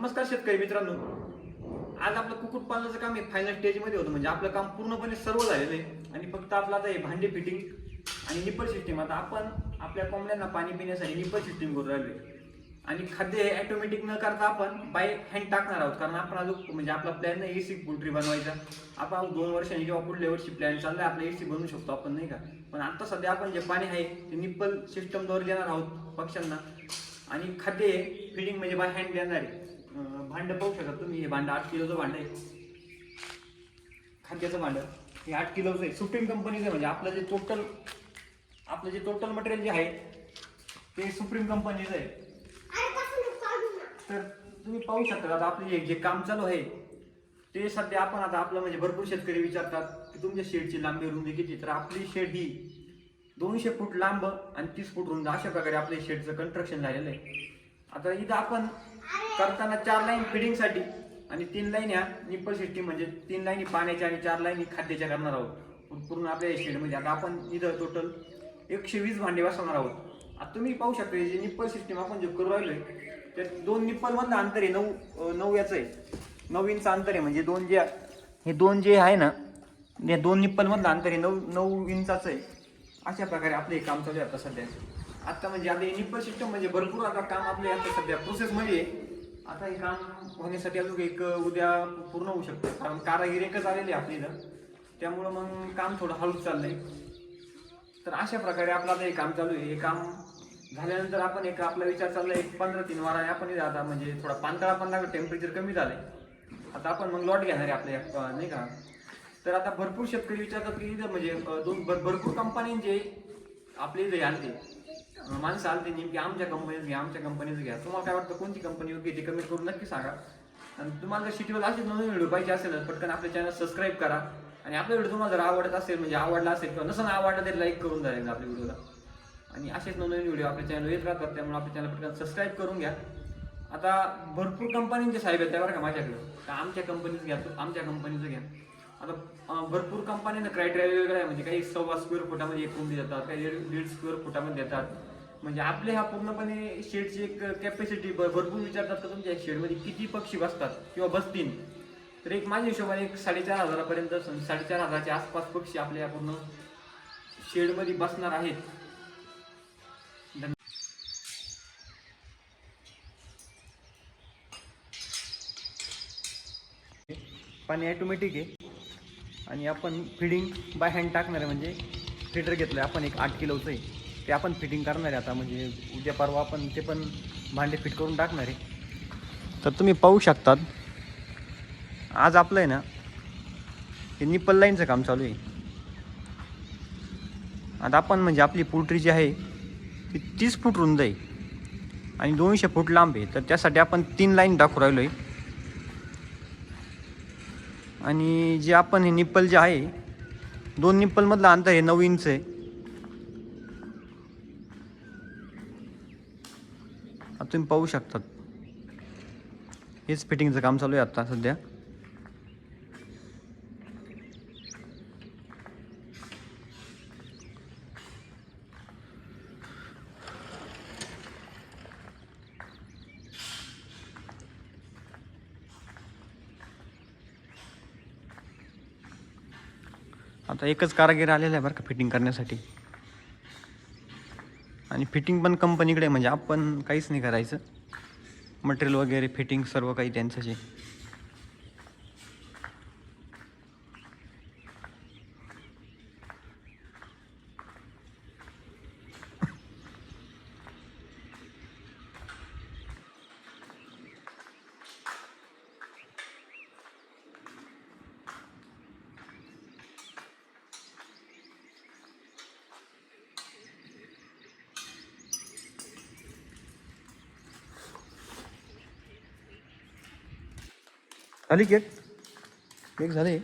नमस्कार शेतकरी मित्रांनो. आज आपलं कुक्कुटपालनाचं काम हे फायनल स्टेजमध्ये होतं. म्हणजे आपलं काम पूर्णपणे सर्व झालेलं आहे. आणि फक्त आपलं आता हे भांडी फिटिंग आणि निप्पल सिस्टीम आता आपण आपल्या कोंबड्यांना पाणी पिण्यासाठी निपल सिस्टीम करून राहिले आणि खाद्य हे ॲटोमॅटिक न करता आपण बाय हँड टाकणार आहोत. कारण आपण अजून म्हणजे आपला प्लॅन नाही एसी पोल्ट्री बनवायचा. आपण दोन वर्षांनी किंवा पुढल्या वर्षी प्लॅन चाललाय आपला एसी बनवू शकतो आपण नाही का? पण आता सध्या आपण जे पाणी आहे ते निप्पल सिस्टमद्वारे देणार आहोत पक्ष्यांना. आणि खाद्य हे फिडिंग म्हणजे बाय हँड देणार आहे. भांडं पाहू शकता तुम्ही. हे भांडं आठ किलोचं भांडं आहे. खाद्याचं भांडं. हे आठ किलोचं आहे. सुप्रीम कंपनीचं आहे. म्हणजे आपलं जे टोटल आपलं जे टोटल मटेरियल जे आहे ते सुप्रीम कंपनीचं आहे. तर तुम्ही पाहू शकता आता आपले जे- जे काम चालू आहे ते सध्या आपण आता आपलं म्हणजे भरपूर शेतकरी विचारतात की तुमच्या शेडची लांबी रुंदी किती? तर आपली शेड ही दोनशे फूट लांब आणि तीस फूट रुंद अशा प्रकारे आपल्या शेडचं कन्स्ट्रक्शन झालेलं आहे. आता इथं आपण करताना चार लाईन फिडिंगसाठी आणि तीन लाईन ह्या निप्पल सिस्टीम म्हणजे तीन लाईनी पाण्याच्या आणि चार लाईनी खाद्याच्या करणार आहोत. पूर्ण आपल्या शेडमध्ये आता आपण इथं टोटल एकशे वीस भांडे बसवणार आहोत. आता तुम्ही पाहू शकता हे जे निप्पल सिस्टीम आपण जे करू राहिलोय तर दोन निप्पल मधलं अंतर आहे नऊ नऊ याचं आहे. नऊ इंच अंतर आहे म्हणजे दोन जे हे दोन जे आहे ना या दोन निप्पल मधलं अंतर आहे नऊ नऊ इंचाचं आहे. अशा प्रकारे आपलं हे काम चालू आहे आता सध्या. आता म्हणजे आता हे निप्पल सिस्टम म्हणजे भरपूर आता काम आपले आता सध्या प्रोसेसमध्ये मध्ये आता हे काम होण्यासाठी अजून एक उद्या पूर्ण होऊ शकतं. कारण कारागिरी एकच आलेली आहे आपली इथं. त्यामुळं मग काम थोडं हळूच चाललंय. तर अशा प्रकारे आपलं आता हे काम चालू आहे. हे काम झाल्यानंतर आपण एक आपला विचार चाललाय एक पंधरा तीन वारा आपण आता म्हणजे थोडा पांतळा पण लागला टेम्परेचर कमी झालंय. आता आपण मग लॉट घेणार आहे आपल्या नाही का? तर आता भरपूर शेतकरी विचारतात की इथं म्हणजे दोन भर- भरपूर कंपन्यांचे आपले इथे आणते माणसं आलते नेमकी आमच्या कंपनीत घ्या आमच्या कंपनीत घ्या. तुम्हाला काय वाटतं कोणती कंपनी योग्य ते कमी करून नक्की सांगा. आणि तुम्हाला जर सिटीवर असेच नवीन व्हिडिओ पाहिजे असेल तर पटकन आपल्या चॅनल सबस्क्राईब करा. आणि आपला व्हिडिओ तुम्हाला जर आवडत असेल म्हणजे आवडला असेल किंवा नसं आवडला तरी लाईक करून जाईल आपल्या व्हिडिओला आणि असेच नोंदणी व्हिडिओ आपल्या चॅनल येत राहतात त्यामुळे आपल्या चॅनल पटकन सबस्क्राईब करून घ्या. आता भरपूर कंपनींचे साहेब आहेत त्यावर का माझ्याकडे. तर आमच्या कंपनीचं घ्या तो आमच्या कंपनीचं घ्या. आता भरपूर कंपन्यांना क्रायटेरिया वेगळा आहे म्हणजे काही सव्वा स्क्वेअर फुटामध्ये एक रूम देतात काही दीड दीड स्क्वेअर फुटामध्ये देतात. म्हणजे आपले हा पूर्णपणे शेडची एक कॅपॅसिटी भरपूर विचारतात का तुमच्या शेडमध्ये किती पक्षी बसतात किंवा बसतील? तर एक माझ्या हिशोबाने एक साडेचार हजारापर्यंत साडेचार हजाराच्या आसपास पक्षी आपल्या या पूर्ण शेडमध्ये बसणार आहेत. पाणी ॲटोमॅटिक आहे. आणि आपण फिडिंग बाय हँड टाकणार आहे म्हणजे फिटर घेतलं आहे आपण एक आठ किलोचं आहे. ते आपण फिटिंग करणार आहे आता. म्हणजे उद्या परवा आपण ते पण भांडे फिट करून टाकणार. आहे तर तुम्ही पाहू शकतात आज आपलं आहे ना हे निप्पल लाईनचं काम चालू आहे. आता आपण म्हणजे आपली पोल्ट्री जी आहे ती तीस फूट रुंद आहे आणि दोनशे फूट लांब आहे. तर त्यासाठी आपण तीन लाईन टाकू राहिलो आहे आणि जे आपण हे निप्पल जे आहे दोन निप्पलमधलं अंतर हे नऊ इंच आहे. आता तुम्ही पाहू शकतात. हेच फिटिंगचं काम चालू आहे आत्ता सध्या. आता एकच कारागीर आलेला आहे बरं का फिटिंग करण्यासाठी. आणि फिटिंग पण कंपनीकडे म्हणजे आपण काहीच नाही करायचं. मटेरियल वगैरे फिटिंग सर्व काही त्यांचं जे झाली केक? केक झाले?